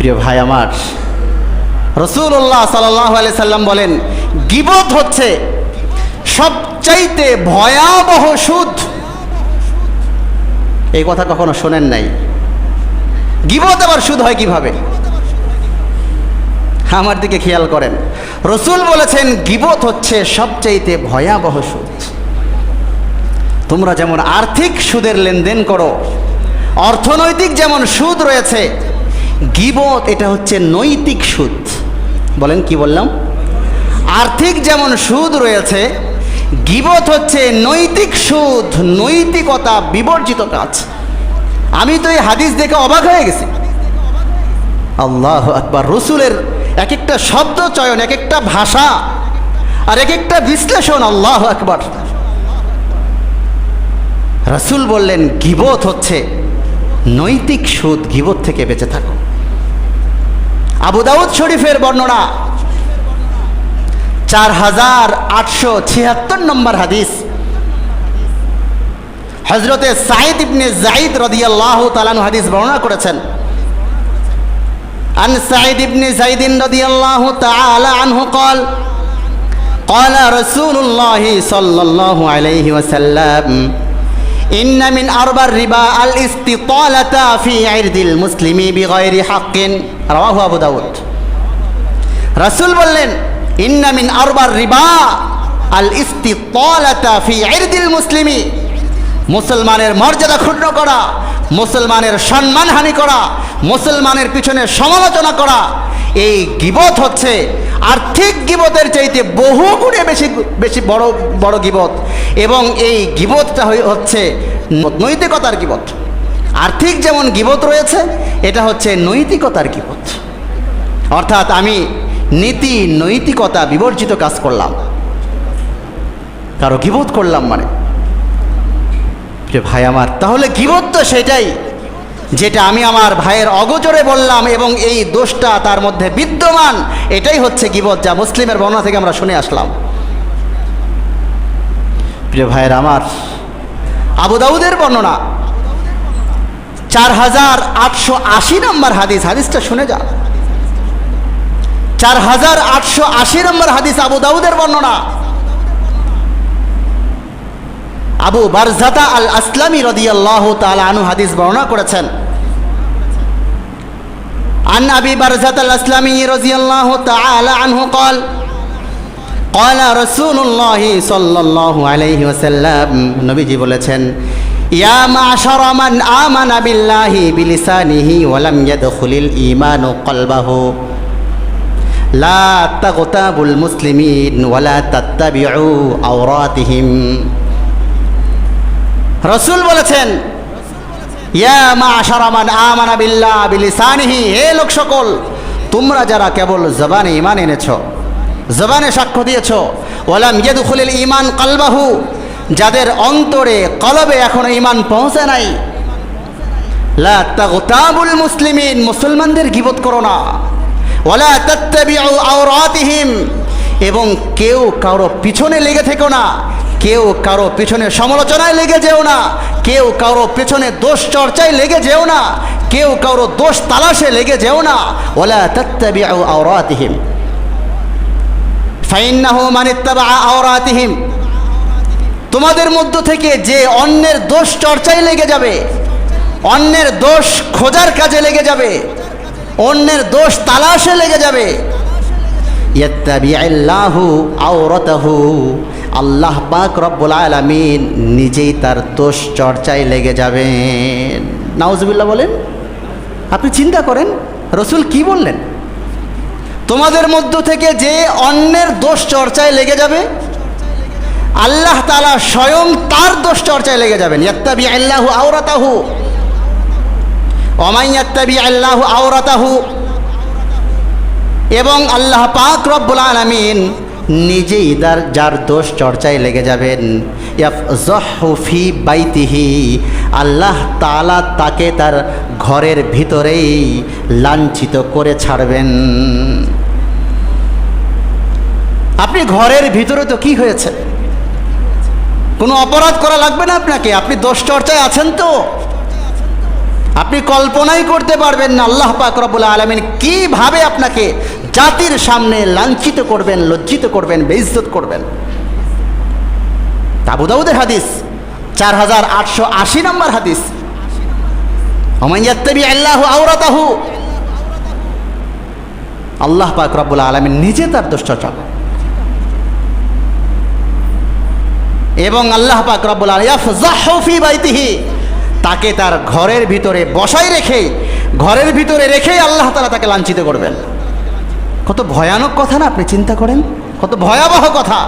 প্রিয় ভাই আমার। রসুল্লাহ সাল্লাহ সাল্লাম বলেন, গিবত হচ্ছে সবচাইতে ভয়াবহ সুদ। এই কথা কখনো শোনেন নাই। গিবত আবার সুদ হয় কীভাবে? আমার দিকে খেয়াল করেন। রসুল বলেছেন, গিবত হচ্ছে সবচাইতে ভয়াবহ সুদ। তোমরা যেমন আর্থিক সুদের লেনদেন করো, অর্থনৈতিক যেমন সুদ রয়েছে গিবত, এটা হচ্ছে নৈতিক সুদ। বলেন কি বললাম? আর্থিক যেমন সুদ রয়েছে, গিবত হচ্ছে নৈতিক সুদ, নৈতিকতা বিবর্জিত কাজ। আমি তো এই হাদিস দেখে অবাক হয়ে গেছি। আল্লাহ আকবার, রসুলের এক একটা শব্দ চয়ন এক একটা ভাষা আর এক একটা বিশ্লেষণ, আল্লাহ আকবার। রাসুল বললেন, গিবত হচ্ছে নৈতিক সুদ, গিবত থেকে বেঁচে থাকো। আবু দাউদ শরীফের বর্ণনা চার হাজার আটশো ছিয়াত্তর নম্বর হাদিস হজরতে সাইদ ইবনে জাইদ রদিয়াল্লাহ তালানু হাদিস বর্ণনা করেছেন عن سعيد بن زيد رضي الله تعالى عنه قال قال رسول الله صلى الله عليه وسلم ইন্নামিন আরবার রিবা আল ইস্তি ইস্তিকলাতা ফি আইরদিল মুসলিমি বিগয়রি হাক্কিন রাহু আবু দাউদ। রাসুল বললেন ইন্নামিন আরবার রিবা আল ইস্তি ইস্তিকলাতা ফি আইরদিল মুসলিমি। মুসলমানের মর্যাদা ক্ষুণ্ণ করা, মুসলমানের সম্মানহানি করা, মুসলমানের পিছনে সমালোচনা করা এই গিবত হচ্ছে আর্থিক গিবতের চাইতে বহু গুণে বেশি বেশি বড় বড় গিবত। এবং এই গিবতটা হচ্ছে নৈতিকতার গিবত। আর্থিক যেমন গিবত রয়েছে, এটা হচ্ছে নৈতিকতার গিবত। অর্থাৎ আমি নীতি নৈতিকতা বিবর্জিত কাজ করলাম। কারও গিবোধ করলাম মানে। ভাই আমার, তাহলে গিবত তো সেটাই। যেটা আমি আমার ভাইয়ের অগোচরে বললাম এবং এই দোষটা তার মধ্যে বিদ্যমান, এটাই হচ্ছে গিবত যা মুসলিমের বর্ণনা থেকে আমরা শুনে আসলাম। প্রিয় ভাইয়ের আমার, আবু দাউদের বর্ণনা, চার হাজার আটশো আশি নম্বর হাদিস, হাদিসটা শুনে যা চার হাজার আটশো আশি নম্বর হাদিস আবু দাউদের বর্ণনা। আবু বারজাতা আল আসলামী রদিয়াল্লাহ তাআলা আনু হাদিস বর্ণনা করেছেন। عن أبي برزة الأسلمي رضي الله تعالى عنه قال قال رسول الله صلى الله عليه وسلم نبي جي بولتشن يا معشر من آمن بالله بلسانه ولم يدخل الإيمان قلبه لا تغتابوا المسلمين ولا تتبعوا عوراتهم رسول بولتشن ইয়া বিল্লাহ বিলিসানিহি। হে লোক সকল তোমরা যারা কেবল জবানে ইমান এনেছ, জবানে সাক্ষ্য দিয়েছ, ওয়ালাম ইয়াদখুলিল ইমান কলবাহু, যাদের অন্তরে, কলবে এখনও ইমান পৌঁছে নাই মুসলিমিন, মুসলমানদের গিবত করো না এবং কেউ কারও পিছনে লেগে থেকো না কেউ কারও পিছনে সমালোচনায় লেগে যেও না। কেউ কারও পিছনে দোষ চর্চায় লেগে যেও না। কেউ কারও দোষ তালাশে লেগে যেও না। ওলা আওরাতিহিম। তোমাদের মধ্য থেকে যে অন্যের দোষ চর্চায় লেগে যাবে, অন্যের দোষ খোঁজার কাজে লেগে যাবে, অন্যের দোষ তালাশে লেগে যাবে। ইয়াত্তাবিআল্লাহু আওরাতাহু। আল্লাহ পাক রব্বুল আলামিন নিজেই তার দোষ চর্চায় লেগে যাবেন। নাউজুবিল্লাহ বলেন, আপনি চিন্তা করেন, রসুল কি বললেন? তোমাদের মধ্য থেকে যে অন্যের দোষ চর্চায় লেগে যাবে, আল্লাহ তালা স্বয়ং তার দোষ চর্চায় লেগে যাবেন। ইয়াত্তাবি আল্লাহু আওরাতাহু অমাইয়াত্তাবি আল্লাহু আওরাতাহু। এবং আল্লাহ পাক রব্বুল আলামিন নিজেই তার, যার দোষ চর্চায় লেগে যাবেন। ফি বাইতিহি, আল্লাহ তালা তাকে তার ঘরের ভিতরেই লাঞ্ছিত করে ছাড়বেন। আপনি ঘরের ভিতরে তো কি হয়েছে? কোনো অপরাধ করা লাগবে না আপনাকে? আপনি দোষ চর্চায় আছেন তো? আপনি কল্পনাই করতে পারবেন না। আল্লাহ পাক আলমিন কীভাবে আপনাকে জাতির সামনে লাঞ্ছিত করবেন, লজ্জিত করবেন, বেইজ্জত করবেন। আবু দাউদের হাদিস, চার হাজার আটশো আশি নম্বর হাদিস। ওমাইয়াত্তাবি আল্লাহু আওরাতাহু আল্লাহ পাক রব্বুল আলমিন নিজে তার দুশ্চর্চা করেন। এবং আল্লাহ পাক রব্বুল আলম ফি বাইতিহি। তাকে তার ঘরের ভিতরে বসাই রেখে ঘরের ভিতরে রেখেই আল্লাহ তালা তাকে লাঞ্ছিত করবেন। কত ভয়ানক কথা না আপনি চিন্তা করেন? কত ভয়াবহ কথা।